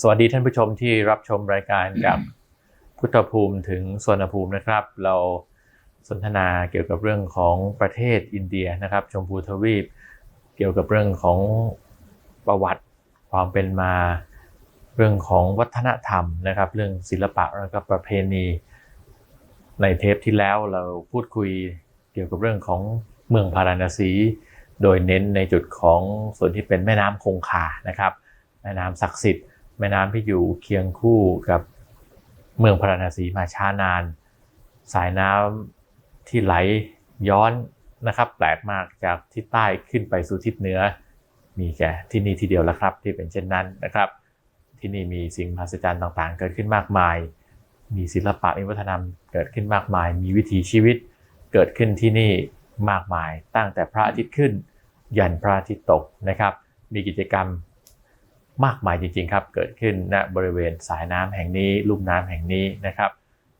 สวัสดีท่านผู้ชมที่รับชมรายการกับพุทธภูมิถึงสวนภูมินะครับ เราสนทนาเกี่ยวกับเรื่องของประเทศอินเดียนะครับ ชมพูทวีป เกี่ยวกับเรื่องของประวัติความเป็นมา เรื่องของวัฒนธรรมนะครับ เรื่องศิลปะแล้วก็ประเพณี ในเทปที่แล้วเราพูดคุยเกี่ยวกับเรื่องของเมืองพาราณสี โดยเน้นในจุดของส่วนที่เป็นแม่น้ำคงคานะครับ แม่น้ำศักดิ์สิทธิ์ แม่น้ำที่อยู่เคียงคู่กับเมืองพาราณสีมาช้านาน สายน้ำที่ไหลย้อนนะครับแปลกมากจากทิศใต้ขึ้นไปสู่ทิศเหนือ มีแค่ที่นี่ที่เดียวแล้วครับ ที่เป็นเช่นนั้นนะครับ ที่นี่มีสิ่งมหัศจรรย์ต่างๆ เกิดขึ้นมากมาย มีศิลปะมีวัฒนธรรมเกิดขึ้นมากมาย มีวิถีชีวิตเกิดขึ้นที่นี่มากมาย ตั้งแต่พระอาทิตย์ขึ้น ยันพระอาทิตย์ตกนะครับ มีกิจกรรม มากมายจริงๆครับ เกิดขึ้นณบริเวณสายน้ำแห่งนี้ลุ่มน้ำแห่งนี้นะครับ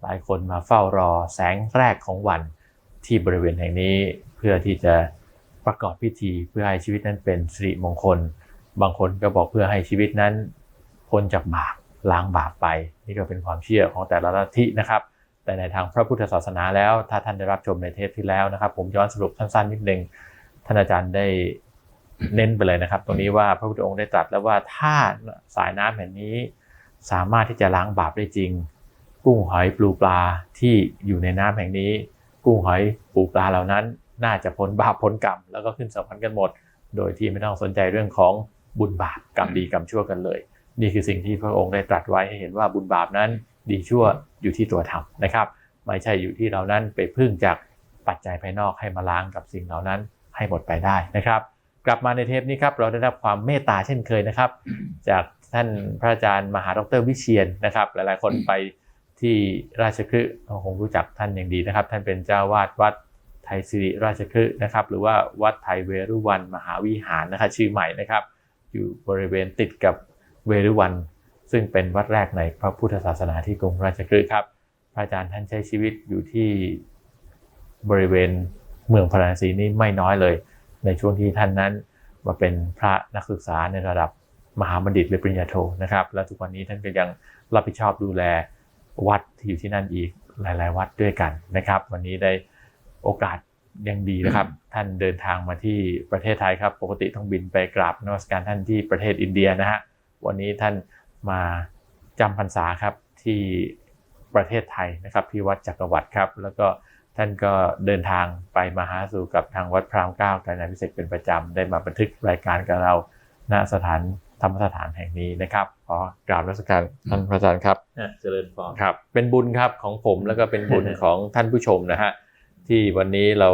หลายคนมาเฝ้ารอแสงแรกของวันที่บริเวณแห่งนี้เพื่อที่จะประกอบพิธีเพื่อให้ชีวิตนั้นเป็นสิริมงคล บางคนก็บอกเพื่อให้ชีวิตนั้นพ้นจากบาปล้างบาปไป นี่ก็เป็นความเชื่อของแต่ละลัทธินะครับ แต่ในทางพระพุทธศาสนาแล้ว ถ้าท่านได้รับชมในเทปที่แล้วนะครับ ผมย้อนสรุปสั้นๆนิดนึงท่านอาจารย์ได้ เน้นไปเลยนะครับ ตรงนี้ว่าพระพุทธองค์ได้ตรัสแล้วว่าถ้าสายน้ำแห่งนี้ สามารถที่จะล้างบาปได้จริง กุ้งหอยปลูปลาที่อยู่ในน้ำแห่งนี้ กุ้งหอยปลูปลาเหล่านั้น น่าจะพ้นบาปพ้นกรรม แล้วก็ขึ้นสวรรค์กันหมด โดยที่ไม่ต้องสนใจเรื่องของบุญบาปกรรมดีกรรมชั่วกันเลย นี่คือสิ่งที่พระองค์ได้ตรัสไว้ให้เห็นว่าบุญบาปนั้นดีชั่วอยู่ที่ตัวทำนะครับไม่ใช่อยู่ที่เรานั้นไปพึ่งจากปัจจัยภายนอกให้มาล้างกับสิ่งเหล่านั้นให้หมดไปได้นะครับ กลับมาในเทปนี้ครับเราได้รับความเมตตาเช่นเคยนะครับ จากท่านพระอาจารย์มหาดรวิเชียนนะครับ หลายๆ คนไปที่ราชคฤห์คงรู้จักท่านอย่างดีนะครับ ท่านเป็นเจ้าวาดวัดไทยสิริราชคฤห์นะครับ หรือว่าวัดไทยเวรุวันมหาวิหารนะครับชื่อใหม่นะครับ อยู่บริเวณติดกับเวรุวัน ซึ่งเป็นวัดแรกในพระพุทธศาสนาที่กรุงราชคฤห์ครับพระอาจารย์ท่านใช้ชีวิตอยู่ที่บริเวณเมืองพาราณสีนี่ไม่น้อยเลย ในช่วงที่ท่านนั้นมาเป็นพระนักศึกษาในระดับมหาบัณฑิตหรือปริญญาโทนะครับ และทุกวันนี้ท่านก็ยังรับผิดชอบดูแลวัดที่อยู่ที่นั่นอีกหลาย ๆ วัดด้วยกันนะครับ วันนี้ได้โอกาสยังดีนะครับ ท่านเดินทางมาที่ประเทศไทยครับ ปกติต้องบินไปกราบนมัสการท่านที่ประเทศอินเดียนะฮะวันนี้ท่านมาจำพรรษาครับที่ประเทศไทยนะครับที่วัดจักรวรรดิครับ แล้วก็ ท่านก็เดินทางไปมาหาสู่กับทางวัดพรามเก้าการงานพิเศษเป็นประจำ ได้มาบันทึกรายการกับเราณสถานธรรมสถานแห่งนี้นะครับขอกราบรัชการท่านพระอาจารย์ครับอะเจริญพรครับ เป็นบุญครับของผมแล้วก็เป็นบุญของท่านผู้ชมนะฮะที่วันนี้เรา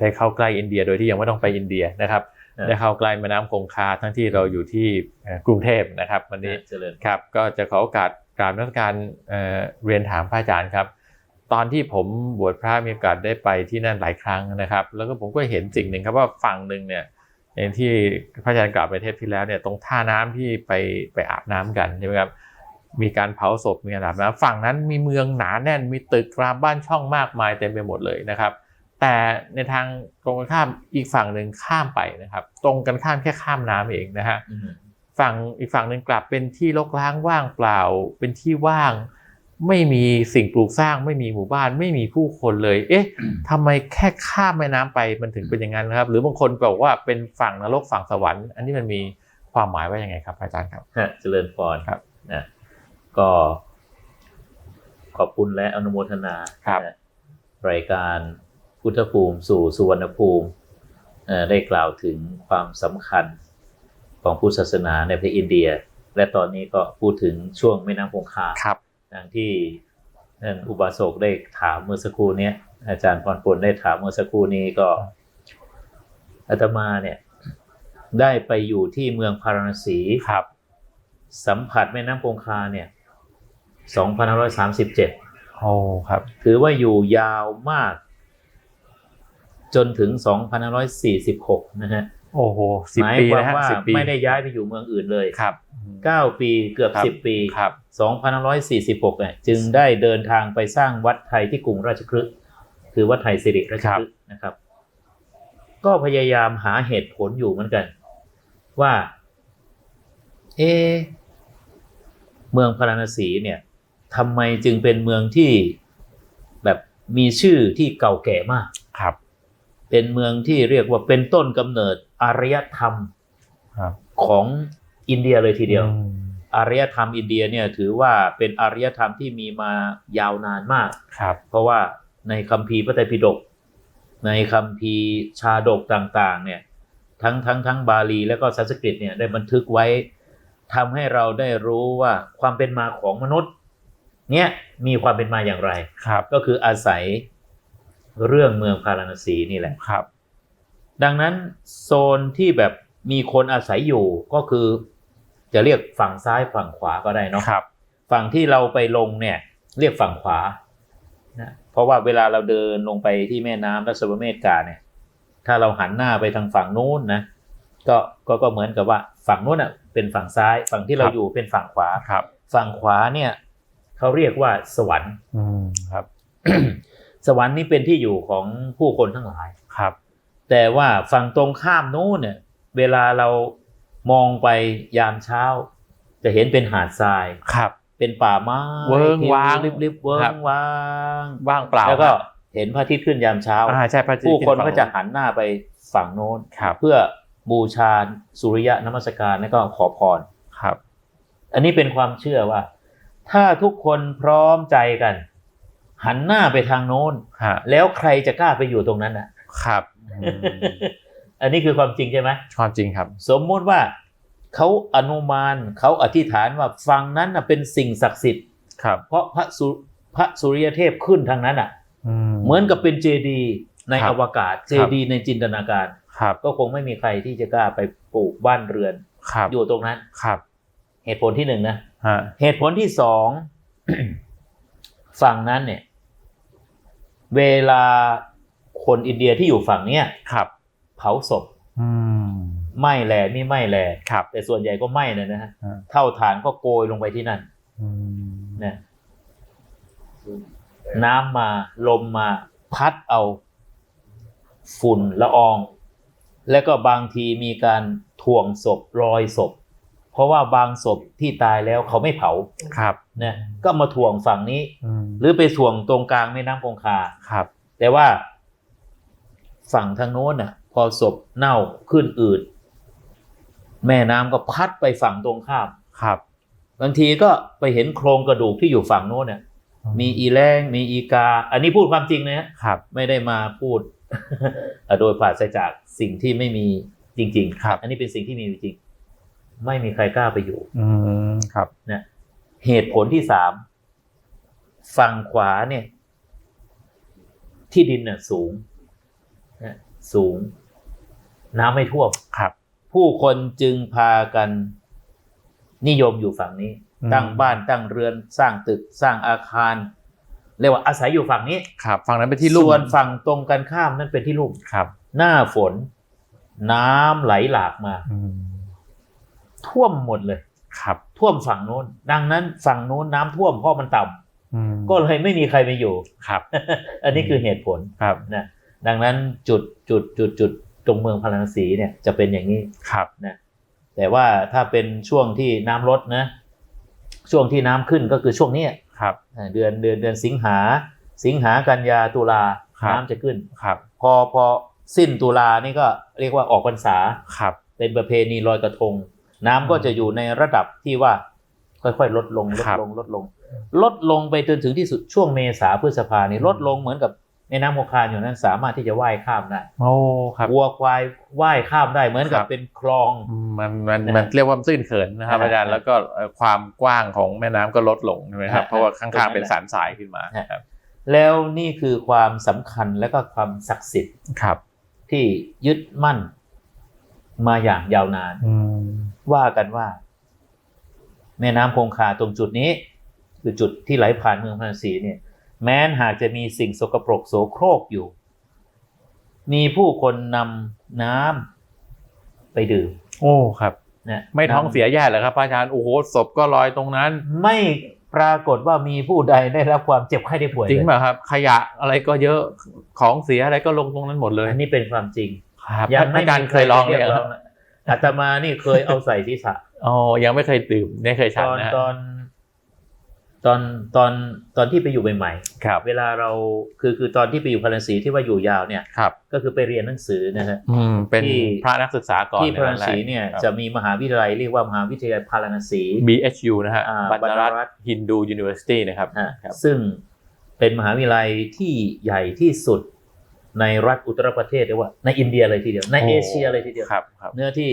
ได้เข้าใกล้อินเดียโดยที่ยังไม่ต้องไปอินเดียนะครับได้เข้าใกล้แม่น้ำคงคาทั้งที่เราอยู่ที่เอ่อกรุงเทพนะครับ วันนี้เจริญครับก็จะขอโอกาสกราบนักการเอ่อเรียนถามพระอาจารย์ครับ ตอนที่ผมบวชพระมีโอกาสได้ไปที่นั่นหลายครั้งนะครับ แล้วก็ผมก็เห็นสิ่งหนึ่งครับว่าฝั่งหนึ่งเนี่ยอย่างที่พระอาจารย์กล่าวไปเทปที่แล้วเนี่ยตรงท่าน้ำที่ไปไปอาบน้ำกันใช่ไหมครับมีการเผาศพมีการอาบน้ำฝั่งนั้นมีเมืองหนาแน่นมีตึกรามบ้านช่องมากมายเต็มไปหมดเลยนะครับ แต่ในทางตรงกันข้ามอีกฝั่งหนึ่งข้ามไปนะครับ ตรงกันข้ามแค่ข้ามน้ำเองนะฮะอืมฝั่งอีกฝั่งหนึ่งกลับเป็นที่รกร้างว่างเปล่าเป็นที่ว่าง ไม่มีสิ่งปลูกสร้าง ไม่มีหมู่บ้านไม่มีผู้คนเลย เอ๊ะทำไมแค่ข้ามแม่น้ำไปมันถึงเป็นอย่างนั้นนะครับ หรือบางคนบอกว่าเป็นฝั่งนรกฝั่งสวรรค์ อันนี้มันมีความหมายว่ายังไงครับ อาจารย์ครับฮะเจริญพรครับนะก็ ขอบคุณและอนุโมทนาครับนะรายการพุทธภูมิสู่สุวรรณภูมิเอ่อได้กล่าวถึงความสำคัญของพุทธศาสนาในประเทศอินเดีย และตอนนี้ก็พูดถึงช่วงแม่น้ำคงคาครับ อย่างที่ท่านอุบาสกได้ถามเมื่อสักครู่เนี้ยอาจารย์พรพลได้ถามเมื่อสักครู่นี้ก็อาตมาเนี่ย ได้ไปอยู่ที่เมืองพาราณสีครับ สัมผัสแม่น้ำคงคาเนี่ย2537โอ้ครับ ถือว่าอยู่ยาวมาก จนถึง2546นะฮะ โอ้โหสิบหมายปีความนะฮะว่าสิบปีไม่ได้ย้ายไปอยู่เมืองอื่นเลยครับ 9 ปีเกือบครับ10 ปีครับ2546เนี่ยจึงได้เดินทางไปสร้างวัดไทยที่กรุงราชคฤห์คือวัดไทยสิริราชคฤห์นะครับ ก็พยายามหาเหตุผลอยู่เหมือนกัน ว่า เอะเมืองพาราณสีเนี่ยทำไมจึงเป็นเมืองที่แบบมีชื่อที่เก่าแก่มาก ครับ เป็นเมืองที่เรียกว่าเป็นต้นกำเนิด อารยธรรมครับของอินเดียเลยทีเดียวอืมอารยธรรมอินเดียเนี่ยถือว่าเป็นอารยธรรมที่มีมายาวนานมากครับ เพราะว่าในคัมภีร์พระไตรปิฎกในคัมภีร์ชาดกต่าง ๆ เนี่ยทั้งทั้งทั้งบาลีและก็สันสกฤตเนี่ยได้บันทึกไว้ทำให้เราได้รู้ว่าความเป็นมาของมนุษย์ เนี่ยมีความเป็นมาอย่างไรครับ ก็คืออาศัยเรื่องเมืองพาราณสีนี่แหละครับ ดังนั้นโซนที่แบบมีคนอาศัยอยู่ก็คือ จะเรียกฝั่งซ้ายฝั่งขวาก็ได้เนาะครับ ฝั่งที่เราไปลงเนี่ย เรียกฝั่งขวานะเพราะว่าเวลาเราเดินลงไปที่แม่น้ำรัศเมศกาเนี่ย ถ้าเราหันหน้าไปทางฝั่งนู้นนะก็ก็ก็เหมือนกับว่าฝั่งนู้นอะเป็นฝั่งซ้ายฝั่งที่เราครับอยู่เป็นฝั่งขวาครับ ฝั่งขวาเนี่ยเขาเรียกว่าสวรรค์ อืมครับ สวรรค์นี่เป็นที่อยู่ของผู้คนทั้งหลายครับ แต่ว่าฝั่งตรงข้ามนู้นเนี่ย เวลาเรามองไปยามเช้า จะเห็นเป็นหาดทรายครับ เป็นป่าไม้เวิ้งว้างริบริบๆเวิ้ครังบว้างว่างเปล่าแล้วก็เห็นพระอาทิตย์ขึ้นยามเช้าอ่าใช่พระอาทิตย์ผู้คนขึ้ก็จะหันหน้าไปฝั่งโน้นครับเพื่อบูชาสุริยะนมัสการแล้วก็ขอพรครับ อันนี้เป็นความเชื่อว่า ถ้าทุกคนพร้อมใจกัน หันหน้าไปทางโน้นฮะแล้วใครจะกล้าไปอยู่ตรงนั้นอะครับ อืมอันนี้คือความจริงใช่ไหมความจริงครับ สมมุติว่าเขาอนุมานเขาอธิษฐานว่าฝั่งนั้นน่ะเป็นสิ่งศักดิ์สิทธิ์ครับ เพราะพระสุพระสุริยเทพขึ้นทางนั้นอะอืมเหมือนกับเป็นเจดีย์ในครัอบวกาศเจดีย์ในจินตนาการครับ ก็คงไม่มีใครที่จะกล้าไปปลูกบ้านเรือนครับอยู่ตรงนั้นครับ เหตุผลที่หนึ่งนะฮะเหตุผลที่สองฝั่งนั้นเนี่ย เวลา คนอินเดียที่อยู่ฝั่งเนี้ยครับ เผาศพอืมไหม้แหล่ไม่ไหม้แหล่ครับแต่ส่วนใหญ่ก็ไหม้นะนะฮะฮะเท่าฐานก็โกยลงไปที่นั่นอืมนะน้ำมาลมมาพัดเอา ฝุ่นละออง แล้วก็บางทีมีการถ่วงศพรอยศพ เพราะว่าบางศพที่ตายแล้วเขาไม่เผาครับนะก็มาถ่วงฝั่งนี้อืมหรือไปถ่วงตรงกลางแม่น้ำคงคาครับ แต่ว่า ฝั่งทางโน้นน่ะ พอศพเน่าขึ้นอืดแม่น้ำก็พัดไปฝั่งตรงข้ามครับ บางทีก็ไปเห็นโครงกระดูกที่อยู่ฝั่งโน้นเนี่ย มีอีแรงมีอีกา อันนี้พูดความจริงนะฮะครับ ไม่ได้มาพูด โดยปราศจากสิ่งที่ไม่มีจริงครับ อันนี้เป็นสิ่งที่มีอยู่จริง ไม่มีใครกล้าไปอยู่ อืมครับนะเหตุผลที่สามฝั่งขวาเนี่ย ที่ดินเนี่ยสูงนะ สูง น้ำไม่ท่วมครับ ผู้คนจึงพากันนิยมอยู่ฝั่งนี้อืมตั้งบ้านตั้งเรือนสร้างตึกสร้างอาคารเรียกว่าอาศัยอยู่ฝั่งนี้ครับ ฝั่งนั้นเป็นที่ลุ่มส่วนฝั่งตรงกันข้ามนั่นเป็นที่ลุ่มครับ หน้าฝน น้ำไหลหลากมาอืมท่วมหมดเลย ครับ ท่วมฝั่งโน้น ดังนั้นฝั่งโน้นน้ำท่วมเพราะมันต่ำอืมก็เลยไม่มีใครไปอยู่ครับ อันนี้คือเหตุผลครับนะ ดังนั้นจุดจุดจุดจุดตรงเมืองพาราณสีเนี่ยจะเป็นอย่างนี้ครับนะแต่ว่าถ้าเป็นช่วงที่น้ำลดนะช่วงที่น้ำขึ้นก็คือช่วงเนี้ยครับอ่าเดือนเดือนเดือนสิงหาสิงหากันยาตุลาครับน้ำจะขึ้นครับ พอพอสิ้นตุลานี่ก็เรียกว่าออกพรรษาครับ เป็นประเพณีลอยกระทง น้ำก็จะอยู่ในระดับที่ว่าค่อยๆ ลดลงลดครับลงลดลง ลดลงไปจนถึงที่สุดช่วงเมษาพฤษภานี่ลดลงเหมือนกับ แม่น้ำโมคาอยู่นั้นสามารถที่จะว่ายข้ามได้โอ้ครับวัวควายว่ายข้ามได้เหมือนกับครับเป็นคลองอืมมันมันนะมันเรียกว่าตื้นเขินนะครับอ่าอาจารย์แล้วก็เอ่อความกว้างของแม่น้ำก็ลดลงใช่ไหมครับอ่าเพราะว่าข้างๆตรงนั้นเป็นสารสายขึ้นมาอ่าครับแล้วนี่คือความสำคัญและก็ความศักดิ์สิทธิ์ครับ ที่ยึดมั่นมาอย่างยาวนานอืมว่ากันว่า แม่น้ำคงคาตรงจุดนี้ คือจุดที่ไหลผ่านเมืองพาราณสีเนี่ย แม้นหากจะมีสิ่งสกปรกโสโครกอยู่ มีผู้คนนำน้ำไปดื่มโอ้ครับนะไม่ท้องนำเสียแย่เหรอครับพระอาจารย์โอ้โหศพก็ลอยตรงนั้น ไม่ปรากฏว่ามีผู้ใดได้รับความเจ็บไข้ได้ป่วยจริงเลยเปล่าครับ ขยะอะไรก็เยอะของเสียอะไรก็ลงตรงนั้นหมดเลยอันนี้เป็นความจริงครับยังพระไม่อาจารย์เคยลองเลยรีกคร้รับนะอาตมานี่เคยเอาใส่ศีรษะอ๋อยังไม่เคยดื่มไม่เคยตฉันอนนะฮะตอน ตอนตอนตอนที่ไปอยู่ใหม่ครับๆเวลาเราคือคือตอนที่ไปอยู่พาราณสีที่ว่าอยู่ยาวเนี่ยครับก็คือไปเรียนหนังสือนะฮะอืมเป็นที่พระนักศึกษาก่อนที่พาราณสีใแรกเนี่ยครับจะมีมหาวิทยาลัยเรียกว่ามหาวิทยาลัยพาราณสี BHU นะฮะอ่าบรรณรับรรณรัฐฐฮินดูยูนิเวอร์ซิตี้นะครับฮะครับ ซึ่งเป็นมหาวิทยาลัยที่ใหญ่ที่สุดในรัฐอุตตรประเทศเรียกว่าในอินเดียเลยทีเดียวในโอ้เอเชียเลยทีเดียวครับครับเนื้อที่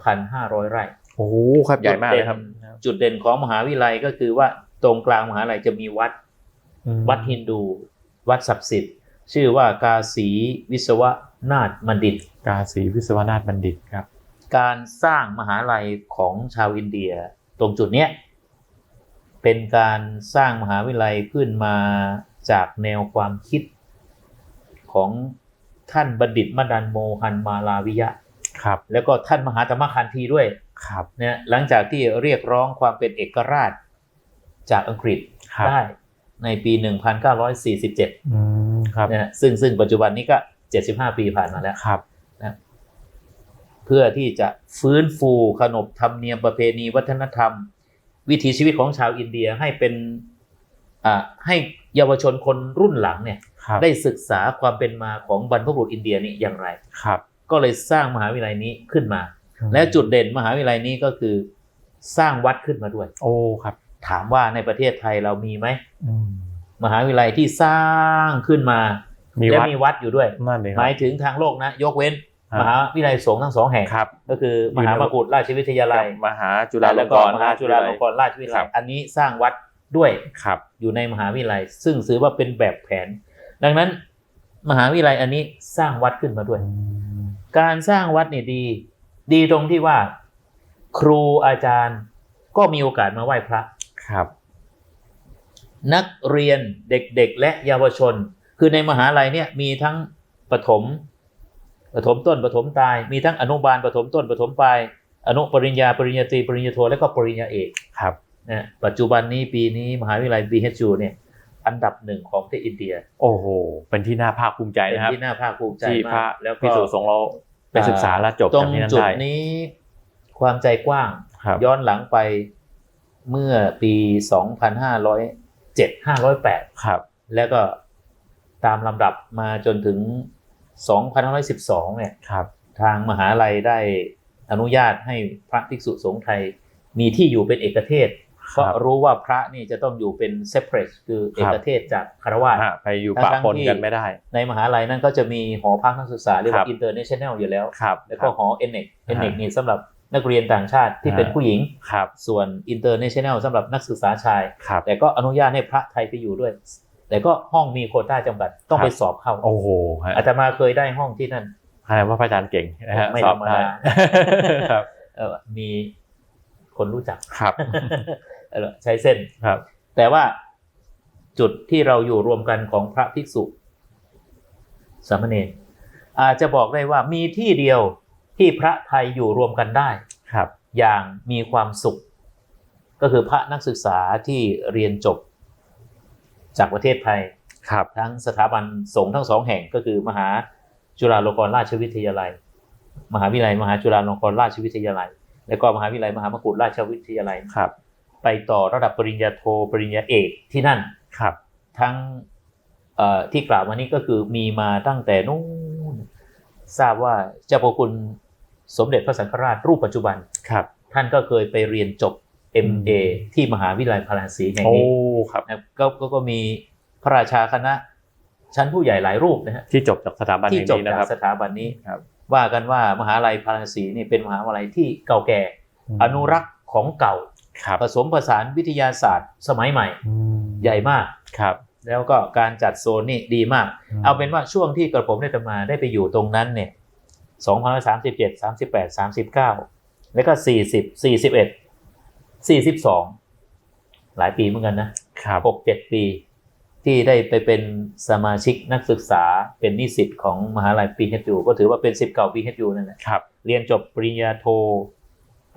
3,500 ไร่โอ้โหครับใหญ่มากเลยครับ จุดเด่นของมหาวิทยาลัยก็คือว่า ตรงกลางมหาวิทยาลัยจะมีวัดอืมวัดฮินดู วัดศักดิ์สิทธิ์ ชื่อว่ากาสีวิศวนาถบัณฑิต กาสีวิศวนาถบัณฑิตครับ การสร้างมหาลัยของชาวอินเดีย ตรงจุดเนี้ยเป็นการสร้างมหาวิทยาลัยขึ้นมาจากแนวความคิดของท่านบัณฑิตมดันโมหันมาลาวิยะครับ แล้วแล้วก็ท่านมหาธรรมคันธีด้วยครับเนี่ยหลังจากที่เรียกร้องความเป็นเอกราช จากอังกฤษครับได้ในปี 1947อืมครับนะฮะซึ่งซึ่งปัจจุบันนี้ก็ 75 ปีผ่านมาแล้วครับเพื่อที่จะฟื้นฟูขนบธรรมเนียมประเพณีวัฒนธรรม วิถีชีวิตของชาวอินเดียให้เป็นอ่าให้เยาวชนคนรุ่นหลังเนี่ยครับได้ศึกษาความเป็นมาของบรรพบุรุษอินเดียนี่อย่างไรครับ ก็เลยสร้างมหาวิทยาลัยนี้ขึ้นมา และจุดเด่นมหาวิทยาลัยนี้ก็คือสร้างวัดขึ้นมาด้วย โอ้ครับ ถามว่าในประเทศไทยเรามีไหมอืมมหาวิทยาลัยที่สร้างขึ้นมามีและวัดมีวัดอยู่ด้วยนั่นเลยคหรัมาบยถึงทางโลกนะ ยกเว้นครับมหาวิทยาลัยสงฆ์ทั้งสองแห่งครับก็คือมหามกุฏราชวิทยาลัย มหาจุฬาลแล้วงก็กรณมหาจุฬาลงกรณราชวิทยาครัลัยบอันนี้สร้างวัดด้วยครับ อยู่ในมหาวิทยาลัย ซึ่งถือว่าเป็นแบบแผน ดังนั้น มหาวิทยาลัยอันนี้สร้างวัดขึ้นมาด้วยอืมการสร้างวัดเนี่ยดี ดีตรงที่ว่า ครูอาจารย์ก็มีโอกาสมาไหว้พระ ครับ นักเรียนเด็กๆ และเยาวชน คือในมหาลัยเนี่ยมีทั้งประถมประถมต้นประถมปลาย มีทั้งอนุบาลประถมต้นประถมปลายอนุปริญญาปริญญาตรีปริญญาโทและก็ปริญญาเอกครับนะปัจจุบันนี้ปีนี้มหาวิทยาลัย BHU เนี่ยอันดับหนึ่งของประเทศอินเดีย โอ้โห เป็นที่น่าภาคภูมิใจเป็นนะครับที่น่าภาคภูมิใจที่พมาระกแล้วก็พิสุสงฆ์เราไปศึกษาและจบตรจากงที่นั่นจุดได้นี้ ความใจกว้างครับย้อนหลังไป เมื่อปี2507 508ครับ แล้วก็ตามลำดับมาจนถึง2512เนี่ยครับ ทางมหาลัยได้อนุญาตให้พระภิกษุสงฆ์ไทยมีที่อยู่เป็นเอกเทศเพราะรู้ว่าพระนี่จะต้องอยู่เป็น separate คือเอกเทศจากคารวะฮะไปอยู่ปะปนกันไม่ได้ ในมหาลัยนั้นก็จะมีหอพักนักศึกษาเรียกครัว่าบ international อยู่แล้วครับแล้วก็ครับหอ n อ n อ่า n อนี่สำหรับ นักเรียนต่างชาติที่เป็นอ่าผู้หญิงครับส่วน international สำหรับนักศึกษาชายครับแต่ก็อนุญาตให้พระไทยไปอยู่ด้วย แต่ก็ห้องมีโควต้าจำกัดต้องครับไปสอบเข้าโอ้โหฮะอาตมาเคยได้ห้องที่นั่นแสดงว่าพระอาจารย์เก่งนะฮะไม่สอธรบรมได้ดาครับเออมีคนรู้จักครับเออใช้เส้นครับ แต่ว่าจุดที่เราอยู่รวมกันของพระภิกษุสามเณรอาจจะบอกได้ว่ามีที่เดียว ที่พระไทยอยู่รวมกันได้ครับ อย่างมีความสุข ก็คือพระนักศึกษาที่เรียนจบ จากประเทศไทยครับ ทั้งสถาบันสงฆ์ทั้งสองแห่งก็คือมหาจุฬาลงกรณราชวิทยาลัย มหาวิทยาลัย มหาจุฬาลงกรณราชวิทยาลัย และก็มหาวิทยาลัยมหามกุฏราชวิทยาลัยครับ ไปต่อระดับปริญญาโทปริญญาเอกที่นั่นครับ ทั้งเอ่อที่กล่าวมานี้ก็คือมีมาตั้งแต่นู้นทราบว่าเจ้าพระคุณ สมเด็จพระสังฆราชรูปปัจจุบันครับ ท่านก็เคยไปเรียนจบ MA ที่มหาวิทยาลัยพาราณสีแห่งโอ้นี้ครับนะครับก็ก็ก็มีพระราชาคณะชั้นผู้ใหญ่หลายรูปนะฮะที่จบจากสถาบันที่แห่งจบนี้จานะกครับสถาบันนี้ครับว่ากันว่ามหาลัยพาราณสีนี่เป็นมหาวิทยาลัยที่เก่าแก่ อนุรักษ์ของเก่าครับผสมผสานวิทยาศาสตร์สมัยใหม่อืมใหญ่มากครับ แล้วก็การจัดโซนนี่ดีมาก เอาเป็นว่าช่วงที่กระผมได้มาได้ไปอยู่ตรงนั้นเนี่ย 2037 38 39 แล้วก็ 40 41 42 หลายปีเหมือนกันนะครับหกเจ็ดปี ที่ได้ไปเป็นสมาชิกนักศึกษาเป็นนิสิตของมหาลัยปีเฮจูก็ถือว่าเป็นสิบเก่าปีเฮจูนั่นแหละครับเรียนจบปริญญาโท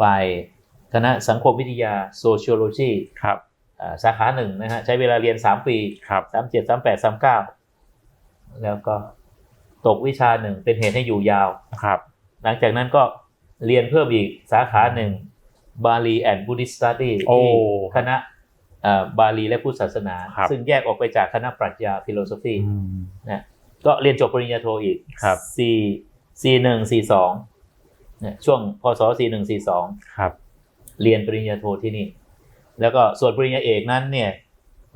ฝ่ายคณะสังคมวิทยา sociology ครับอ่าสาขาหนึ่งนะฮะใช้เวลาเรียน3ปีครับสามเจ็ดสามแปดสามเก้าแล้วก็ ตกวิชาหนึ่งเป็นเหตุให้อยู่ยาวครับ หลังจากนั้นก็เรียนเพิ่มอีกสาขาหนึ่งบาลีแอนด์บูดิสตัดี้โอ้ที่คณะอ่าบาลีและพุทธศาสนาครับซึ่งแยกออกไปจากคณะปรัชญาฟิโลโซฟีอืมนะก็เรียนจบปริญญาโทอีกครับสี่สี่หนึ่งสี่สองเนี่ยช่วงพศสี่หนึ่งสี่สองครับเรียนปริญญาโทที่นี่ แล้วก็ส่วนปริญญาเอกนั้นเนี่ย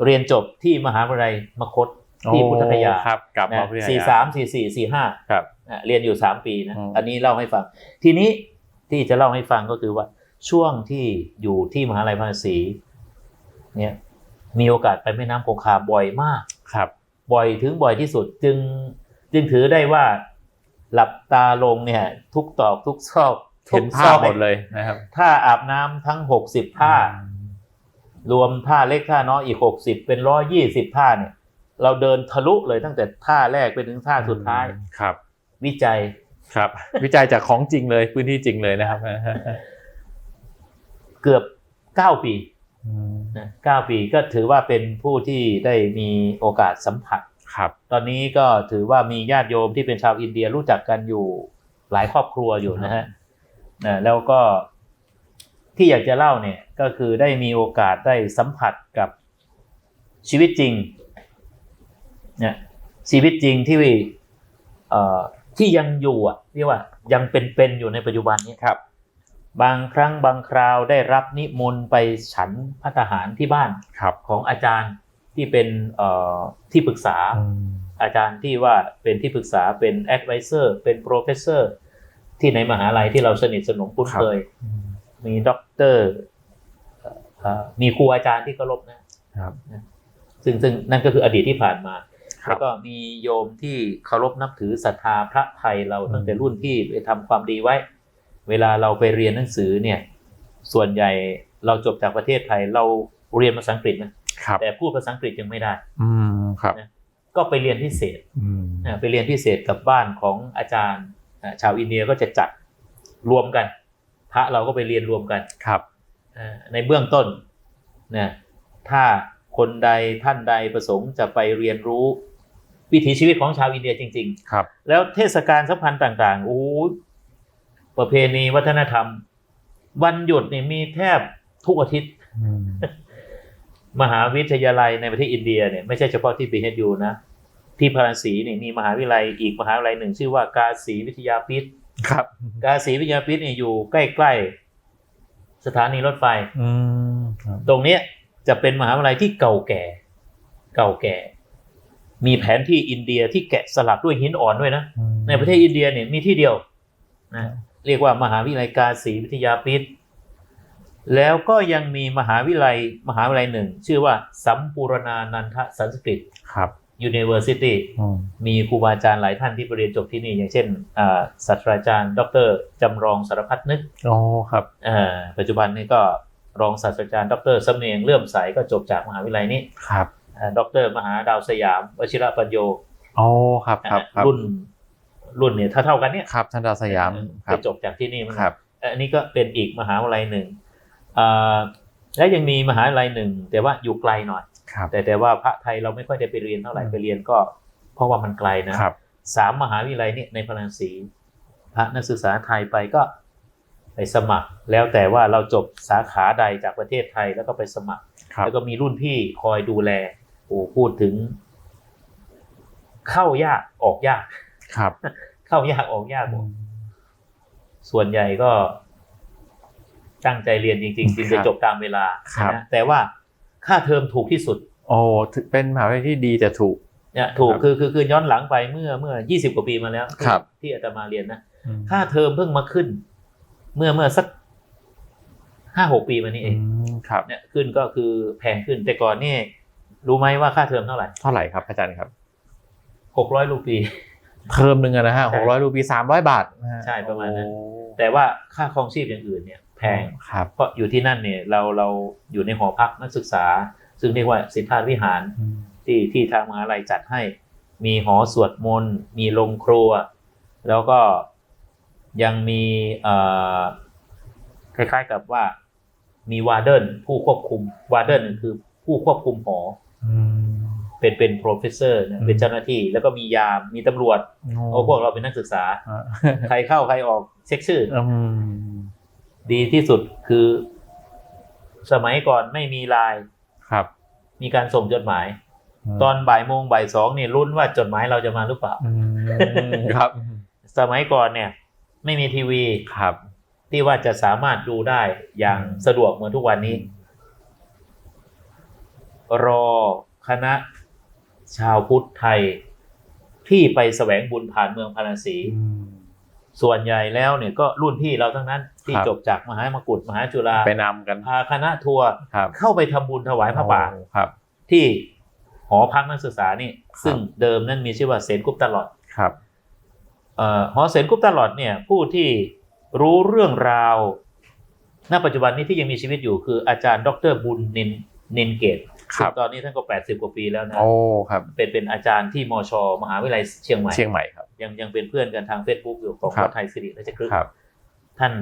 เรียนจบที่มหาวิทยาลัยมคต ที่พุทธคยาโอ้ครับกลับมาพิทยสี่สามสี่สี่สี่ห้าครับเรียนอยู่สามปีนะอืมอันนี้เล่าให้ฟัง ทีนี้ที่จะเล่าให้ฟังก็คือว่าช่วงที่อยู่ที่มหาลัยพระนครศรีเนี่ยมีโอกาสไปแม่น้ำคงคาบ่อยมากครับ บ่อยถึงบ่อยที่สุดจึงจึงถือได้ว่าหลับตาลงเนี่ย ทุกตอกทุกซอกทุเห็นกภาซพอกหมดเลยนะครับท่าอาบน้ำทั้งหกสิบท่า รวมท่าเล็กท่าน้อยอีกหกสิบเป็นร้อยยี่สิบท่าเนี่ย เราเดินทะลุเลยตั้งแต่ท่าแรกไปถึงท่าสุดท้ายครับ วิจัยครับ วิจัยจากของจริงเลยพื้นที่จริงเลยนะครับ เกือบเก้าปีอืมนะเก้าปีก็ถือว่าเป็นผู้ที่ได้มีโอกาสสัมผัสครับ ตอนนี้ก็ถือว่ามีญาติโยมที่เป็นชาวอินเดียรู้จักกันอยู่หลายครอบครัวอยู่นะฮะนะแล้วก็ที่อยากจะเล่าเนี่ยก็คือได้มีโอกาสได้สัมผัสกับชีวิตจริง เนี่ยชีวิตจริงที่เอ่อที่ยังอยู่อะเรียกว่ายังเป็นๆอยู่ในปัจจุบันนี้ครับ บางครั้งบางคราวได้รับนิมนต์ไปฉันพัตหารที่บ้านครับของอาจารย์ที่เป็นเอ่อที่ปรึกษาอืมอาจารย์ที่ว่าเป็นที่ปรึกษาเป็น advisor เป็น professor ที่ในมหาลัยที่เราสนิทสนมคุ้นเคย มีด็อกเตอร์เอ่อมีครูอาจารย์ที่เคารพนะครับซึ่งซึ่งนั่นก็คืออดีตที่ผ่านมาครั แล้บวก็มีโยมที่เคารพนับถือศรัทธาพระไทยเราตั้งแต่รุ่นที่ไปทำความดีไว้ เวลาเราไปเรียนหนังสือเนี่ย ส่วนใหญ่เราจบจากประเทศไทยเราเรียนภาษาอังกฤษนะครับแต่พูดภาษาอังกฤษยังไม่ได้ อืมครับก็ไปเรียนพิเศษอืมอ่าไปเรียนพิเศษกับบ้านของอาจารย์อ่าชาวอินเดียก็จะจัดรวมกัน พระเราก็ไปเรียนรวมกันครับอ่าในเบื้องต้นนะถ้าคนใดท่านใดประสงค์จะไปเรียนรู้ วิถีชีวิตของชาวอินเดียจริงครับๆแล้วเทศกาลสำคัญต่างๆโอ้ยประเพณีวัฒนธรรม วันหยุดนี่มีแทบทุกอาทิตย์อืมมหาวิทยาลัยในประเทศอินเดียเนี่ยไม่ใช่เฉพาะที่ BHU นะที่พาราณสีนี่มีมหาวิทยาลัยอีกมหาวิทยาลัยหนึ่งชื่อว่ากาสีวิทยาพิษครับ กาสีวิทยาพิษเนี่ยอยู่ใกล้ๆสถานีรถไฟอืมครับตรงเนี้ยจะเป็นมหาวิทยาลัยที่เก่าแก่ เก่าแก่ มีแผนที่อินเดียที่แกะสลักด้วยหินอ่อนด้วยนะอืมในประเทศอินเดียเนี่ยมีที่เดียวนะเรียกว่ามหาวิทยาลัยกาสีวิทยาพิษแล้วก็ยังมีมหาวิทยาลัยมหาวิทยาลัยหนึ่ง ชื่อว่าสัมปูรณานันทสันสกฤตครับ University อืมมีครูบาอาจารย์หลายท่านที่ไปเรียนจบที่นี่ อย่างเช่นอ่าศาสตราจารย์ ดรจำรองสารพัดนึกโอ้ครับอ่าปัจจุบันนี้ก็รองศาสตราจารย์ ดรสำเนียงเลื่อมใสก็จบจากมหาวิทยาลัยนี้ครับอ่า ดรมหาดาวสยามวชิระปัญโยโอ้ครับครับครับรุ่นรุ่นเนี่ยถ้าเท่าๆกันเนี่ยครับท่านดาวสยามคไปรับจบจากที่นี่มันครับอันนี้ก็เป็นอีกมหาวิทยาลัยหนึ่งอ่าและยังมีมหาวิทยาลัยหนึ่ง แต่ว่าอยู่ไกลหน่อยครับแต่แต่ว่าพระไทยเราไม่ค่อยได้ไปเรียนเท่าไหร่อืมไปเรียนก็ เพราะว่ามันไกลนะครับสามมหาวิทยาลัยนี่ในพลังสีพระนักศึกษาไทยไปก็ไปสมัคร แล้วแต่ว่าเราจบสาขาใดจากประเทศไทยแล้วก็ไปสมัครครับแล้วก็มีรุ่นพี่คอยดูแล โอ้พูดถึง เข้ายากออกยาก ครับ เข้ายากออกยากหมดส่วนใหญ่ก็ตั้งใจเรียนจริงๆจึงครัจะบจบตามเวลาครับนะแต่ว่าค่าเทอมถูกที่สุด โอ้ถือเป็นมหาวิทยาลัยที่ดีแต่ถูกเนี่ยถูกครับคือคือคือย้อนหลังไปเมื่อเมื่อยี่สิบกว่าปีมาแล้วที่ครับที่อาตมาเรียนนะอืมค่าเทอมเพิ่งมาขึ้น เมื่อเมื่อสักห้าหกปีมานี้เออืงมครับเนี่ยขึ้นก็คือแพงขึ้นแต่ก่อนนี่ รู้ไหมว่าค่าเทอมเท่าไหร่ เท่าไหร่ครับอาจารย์ครับหกร้อยรูปี เทอมหนึ่งอะนะฮะใช่หกร้อยรูปีสามร้อยบาทนะฮะใช่ประมาณนั้นโอ้แต่ว่าค่าครองชีพอย่างอื่นเนี่ยแพงครับเพราะอยู่ที่นั่นเนี่ยเราเราอยู่ในหอพักนักศึกษา ซึ่งเรียกว่าสิทธาวิหารอืมที่ที่ทางมหาลัยจัดให้ มีหอสวดมนต์มีโรงครัว แล้วก็ยังมีเอ่อคล้ายๆกับว่ามีวาร์เดนผู้ควบคุมวาร์เดนคือผู้ควบคุมหออืม เป็นเป็น professor นะอืมเป็นเจ้าหน้าที่แล้วก็มียามมีตำรวจโอ้พวกเราเป็นนักศึกษาอ่าใครเข้าใครออกเช็คชื่ออืมดีที่สุดคือ สมัยก่อนไม่มีไลน์ครับ มีการส่งจดหมาย ตอนบ่ายโมงบ่ายสองนี่ลุ้นว่าจดหมายเราจะมาหรือเปล่าอืมครับ สมัยก่อนเนี่ย ไม่มีทีวีครับ ที่ว่าจะสามารถดูได้อย่างอืมสะดวกเหมือนทุกวันนี้ รอคณะชาวพุทธไทย ที่ไปแสวงบุญผ่านเมืองพาราณสีอืมส่วนใหญ่แล้วเนี่ยก็รุ่นพี่เราทั้งนั้นที่ครับจบจากมหามกุฏมหาจุฬาไปนำกันพาคณะทัวร์ครับเข้าไปทำบุญถวายพระป่าโอ้ครับที่หอพักนักศึกษานี่ครับซึ่งเดิมนั้นมีชื่อว่าเซนกุปตลอดครับเอ่อหอเซนกุปตลอดเนี่ย ผู้ที่รู้เรื่องราวณปัจจุบันนี้ที่ยังมีชีวิตอยู่คืออาจารย์ ดรบุญนินนินเกต ครับซึ่งตอนนี้ท่านก็ 80 กว่าปีแล้วนะโอ้ครับเป็นเป็นอาจารย์ที่มช มหาวิทยาลัยเชียงใหม่เชียงใหม่ครับยังยังเป็นเพื่อนกันทาง Facebook อยู่ของครับวัดไทยสิริราชคฤห์ครับท่าน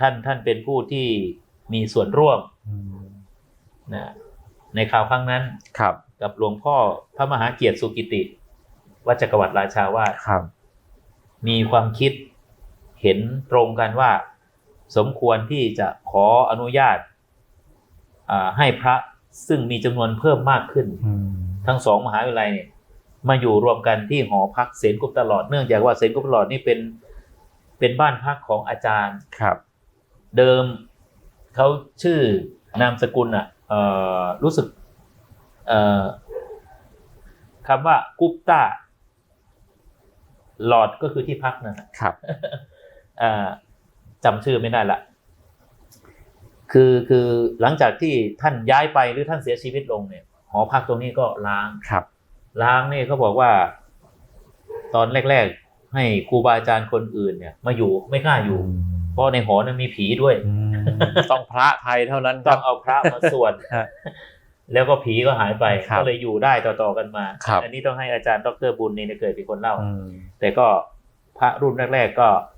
ท่านท่านเป็นผู้ที่มีส่วนร่วมอืมนะในข่าวครั้งนั้นครับ กับหลวงพ่อพระมหาเกียรติสุกิติวัดจักรวรรดิราชาวาสครับมีความคิดเห็นตรงกันว่า สมควรที่จะขออนุญาตอ่าให้พระ ซึ่งมีจำนวนเพิ่มมากขึ้นอืมทั้งสองมหาวิทยาลัยเนี่ยมาอยู่รวมกันที่หอพักเสนกุปตลอดเนื่องจากว่าเสนกุปตลอดนี่เป็นเป็นบ้านพักของอาจารย์ครับ เดิมเขาชื่อนามสกุลอะเอ่อรู้สึกเอ่อคำว่ากุปตาหลอดก็คือที่พักนั่นน่ะครับอ่าจำชื่อไม่ได้ละ คือคือหลังจากที่ท่านย้ายไปหรือท่านเสียชีวิตลงเนี่ยหอพักตรงนี้ก็ล้างครับ ล้างนี่เขาบอกว่า ตอนแรก ๆ ให้ครูบาอาจารย์คนอื่นเนี่ย มาอยู่ไม่กล้าอยู่ เพราะในหอนั้นมีผีด้วยอืมต้องพระไทยเท่านั้นคต้รัอบงเอาพระมาสวดฮะแล้วก็ผีก็หายไปครับก็เลยอยู่ได้ต่อๆกันมาครับอันนี้ต้องให้อาจารย์ดรบุญนี่เกิดเป็นคนเล่าอืมแต่ก็พระรุ่นแรก ๆ ก็เอ่อ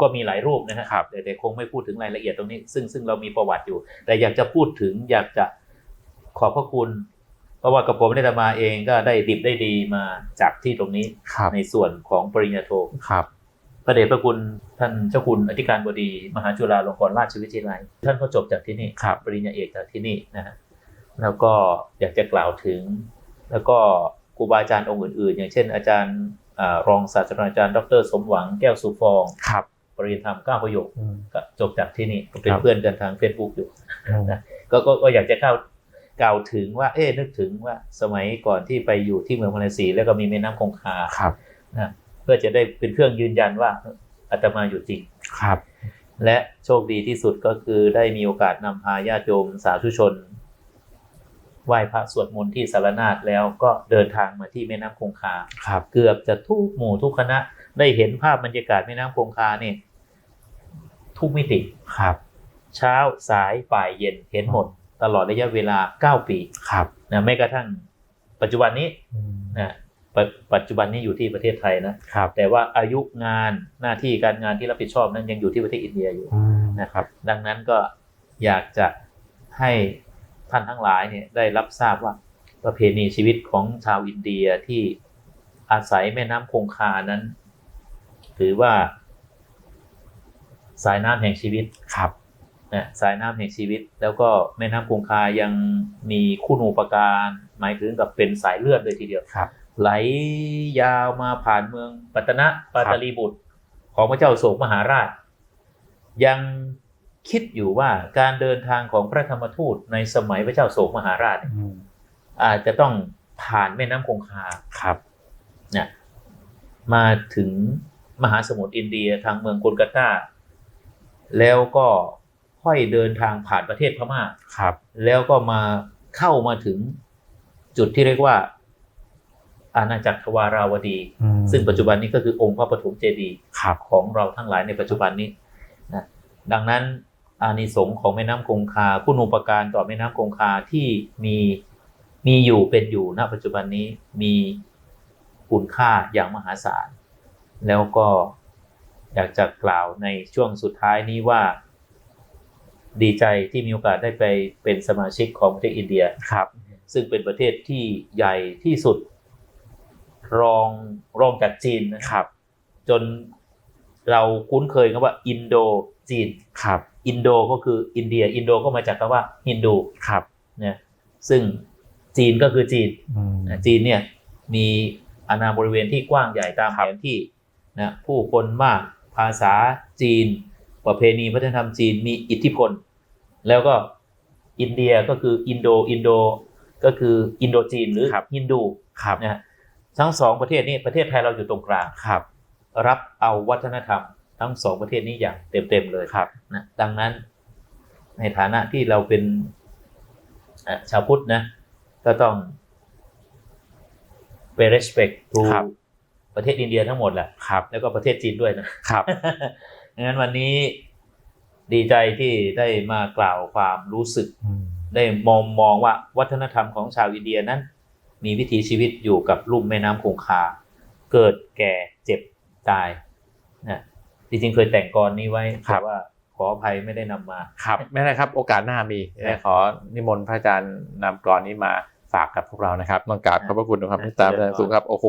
ก็มีหลายรูปนะฮะครับแต่แต่คงไม่พูดถึงรายละเอียดตรงนี้ ซึ่งซึ่งเรามีประวัติอยู่ แต่อยากจะพูดถึงอยากจะขอบพระคุณ เพราะว่ากับผมได้ตมาเองก็ได้ดิบได้ดีมาจากที่ตรงนี้ครับในส่วนของปริญญาโทครับพระเดชพระคุณท่านเจ้าคุณอธิการบดีมหาจุฬาลงกรณราชวิทยาลัย ท่านก็จบจากที่นี่ครับปริญญาเอกจากที่นี่นะฮะแล้วก็อยากจะกล่าวถึง แล้วก็ครูบาอาจารย์องค์อื่น ๆ อย่างเช่น อาจารย์อา รองศาสตราจารย์ ดร สมหวังแก้วสุฟองครับปริญญาธรรมเก้าประโยคอืมก็จบจากที่นี่ก็เป็นครับเพื่อนกันทาง Facebook อยู่อืมนะก็ก็ก็อยากจะเข้ากล่าวถึงว่าเอ๊ะนึกถึงว่าสมัยก่อนที่ไปอยู่ที่เมืองพาราณสีแล้วก็มีแม่น้ำคงคาครับนะเพื่อจะได้เป็นเครื่องยืนยันว่าเอออาตมาอยู่จริงครับ และโชคดีที่สุดก็คือได้มีโอกาสนำพาญาติโยมสาธุชน ไหว้พระสวดมนต์ที่สารนาฏแล้วก็เดินทางมาที่แม่น้ำคงคาครับ เกือบจะทุกหมู่ทุกคณะได้เห็นภาพบรรยากาศแม่น้ำคงคาเนี่ยทุกมิติครับ เช้าสายบ่ายเย็นเห็นหมด ตลอดระยะเวลา 9 ปีครับนะแม้กระทั่งปัจจุบันนี้อืมนะปจปัจจุบันนี้อยู่ที่ประเทศไทยนะครับแต่ว่าอายุงานหน้าที่การงานที่รับผิดชอบนั้นยังอยู่ที่ประเทศอินเดียอยู่อืมนะครับ ดังนั้นก็อยากจะให้ ท่านทั้งหลายเนี่ยได้รับทราบว่าประเพณีชีวิตของชาวอินเดียที่อาศัยแม่น้ำคงคานั้น ถือว่า สายน้ำแห่งชีวิตครับนะสายน้ำแห่งชีวิต แล้วก็แม่น้ำคงคายังมีคุณูปการหมายถึงกับเป็นสายเลือดเลยทีเดียวครับ ไหลยาวมาผ่านเมืองปัตตนะปาตาลีบุตร ของพระเจ้าโศกมหาราช ยัง คิดอยู่ว่าการเดินทางของพระธรรมทูตในสมัยพระเจ้าโศกมหาราชเนี่ยอืมอาจจะต้องผ่านแม่น้ำคงคาครับเนี่ยมาถึงมหาสมุทรอินเดียทางเมืองโกลกัตตาแล้วก็ค่อยเดินทางผ่านประเทศพม่าครับ แล้วก็มาเข้ามาถึงจุดที่เรียกว่า อาณาจักรทวาราวดีอืมซึ่งปัจจุบันนี้ก็คือองค์พระปฐมเจดีย์ครับของเราทั้งหลายในปัจจุบันนี้นะดังนั้น อานิสงส์ของแม่น้ำคงคาคุณูปการต่อแม่น้ำคงคาที่มีมีอยู่เป็นอยู่ณ ปัจจุบันนี้มีคุณค่าอย่างมหาศาล แล้วก็อยากจะกล่าวในช่วงสุดท้ายนี้ว่า ดีใจที่มีโอกาสได้ไปเป็นสมาชิกของประเทศอินเดียครับ ซึ่งเป็นประเทศที่ใหญ่ที่สุด รองรองจากจีนนะครับ จนเราคุ้นเคยกันว่าอินโดจีนครับอินโดก็คืออินเดีย อินโดก็มาจากคำว่าฮินดูครับเนี่ยซึ่งจีนก็คือจีนอืมนะจีนเนี่ยมีอาณาบริเวณที่กว้างใหญ่ตามครัแผบนที่นะผู้คนมากภาษาจีน ประเพณีวัฒนธรรมจีนมีอิทธิพล แล้วก็อินเดียก็คืออินโดอินโดก็คืออินโดจีนหรือครับฮินดูครับนะฮะทั้งสองประเทศนี้ประเทศไทยเราอยู่ตรงกลางครับรับเอาวัฒนธรรม ทั้งสองประเทศนี้อย่างเต็มๆเลยครับนะดังนั้นในฐานะที่เราเป็นเอ่อชาวพุทธนะ ก็ต้อง pay respect to ครับประเทศอินเดียทั้งหมดแหละครับแล้วก็ประเทศจีนด้วยนะครับดังนั้นวันนี้ดีใจที่ได้มากล่าวความรู้สึกอืมได้มองมองว่าวัฒนธรรมของชาวอินเดียนั้น มีวิถีชีวิตอยู่กับลุ่มแม่น้ำคงคา เกิดแก่เจ็บตายนะ จริงๆเคยแต่งกรนี้ไว้แต่ว่าขออภัยไม่ได้นำมาครับ ไม่เป็นได้ครับ โอกาสหน้ามีครับขอนิมนต์พระอาจารย์นำกรอนนี้มาฝากกับพวกเรานะครับต้องกราบขอบพระคุณนะครับครับที่ตามอาจารย์สูงครับโอ้โห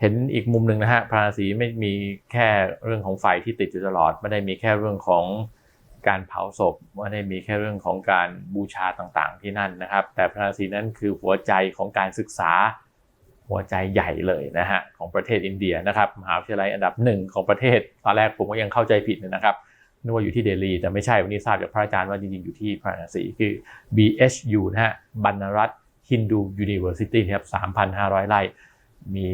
เห็นอีกมุมหนึ่งนะฮะพระราศีไม่มีแค่เรื่องของไฟที่ติดอยู่ตลอด ไม่ได้มีแค่เรื่องของการเผาศพไม่ได้มีแค่เรื่องของการบูชาต่างๆ ที่นั่นนะครับ แต่พระราศีนั้นคือหัวใจของการศึกษา หัวใจใหญ่เลยนะฮะของประเทศอินเดียนะครับมหาวิทยาลัยอันดับหนึ่งของประเทศตอนแรกผมก็ยังเข้าใจผิดนะครับนึกว่าอยู่ที่เดลีแต่ไม่ใช่วันนี้ทราบจากพระอาจารย์ว่าจริงๆอยู่ที่พราณสีคือ BHU นะฮะบรรณรัฐฮินดูยูนิเวอร์ซิตี้ครับ3,500 ไร่ มี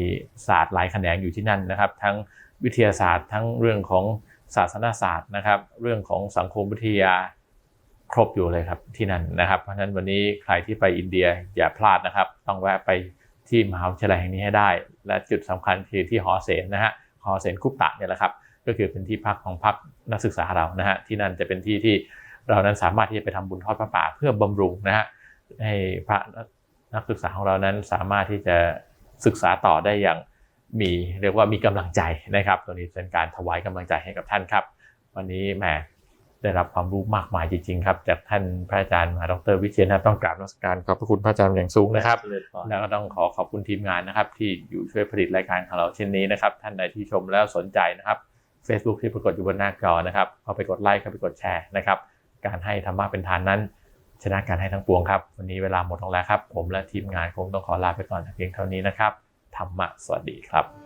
ศาสตร์หลายแขนงอยู่ที่นั่นนะครับ ทั้งวิทยาศาสตร์ทั้งเรื่องของศาสนศาสตร์นะครับ เรื่องของสังคมวิทยาครบอยู่เลยครับที่นั่นนะครับ เพราะฉะนั้นวันนี้ใครที่ไปอินเดียอย่าพลาดนะครับ ต้องแวะไป ที่มหาวิทยาลัยแห่งนี้ให้ได้ และจุดสำคัญคือที่หอเสนนะฮะหอเสนคุปตะเนี่ยแหละครับก็คือเป็นที่พักของพักนักศึกษาเรานะฮะที่นั่นจะเป็นที่ที่เรานั้นสามารถที่จะไปทำบุญทอดพระป่าเพื่อบำรุงนะฮะให้พระนักศึกษาของเรานั้นสามารถที่จะศึกษาต่อได้อย่างมีเรียกว่ามีกำลังใจนะครับ ตัวนี้เป็นการถวายกำลังใจให้กับท่านครับ วันนี้แหม ได้รับความรู้มากมายจริงๆครับ จากท่านพระอาจารย์มหาดรวิเชียรนะครับต้องกราบนมัสการขอบพระคุณพระอาจารย์อย่างสูงนะครับเจริญพรแล้วก็ต้องขอขอบคุณทีมงานนะครับ ที่อยู่ช่วยผลิตรายการของเราเช่นนี้นะครับ ท่านใดที่ชมแล้วสนใจนะครับ Facebook ที่ปรากฏอยู่บนหน้าจอนะครับเข้าไปกดไลค์เข้าไปกดแชร์นะครับ การให้ธรรมะเป็นทานนั้น ชนะการให้ทั้งปวงครับ วันนี้เวลาหมดลงแล้วครับ ผมและทีมงานคงต้องขอลาไปก่อนแต่เพียงเท่านี้นะครับธรรมะสวัสดีครับ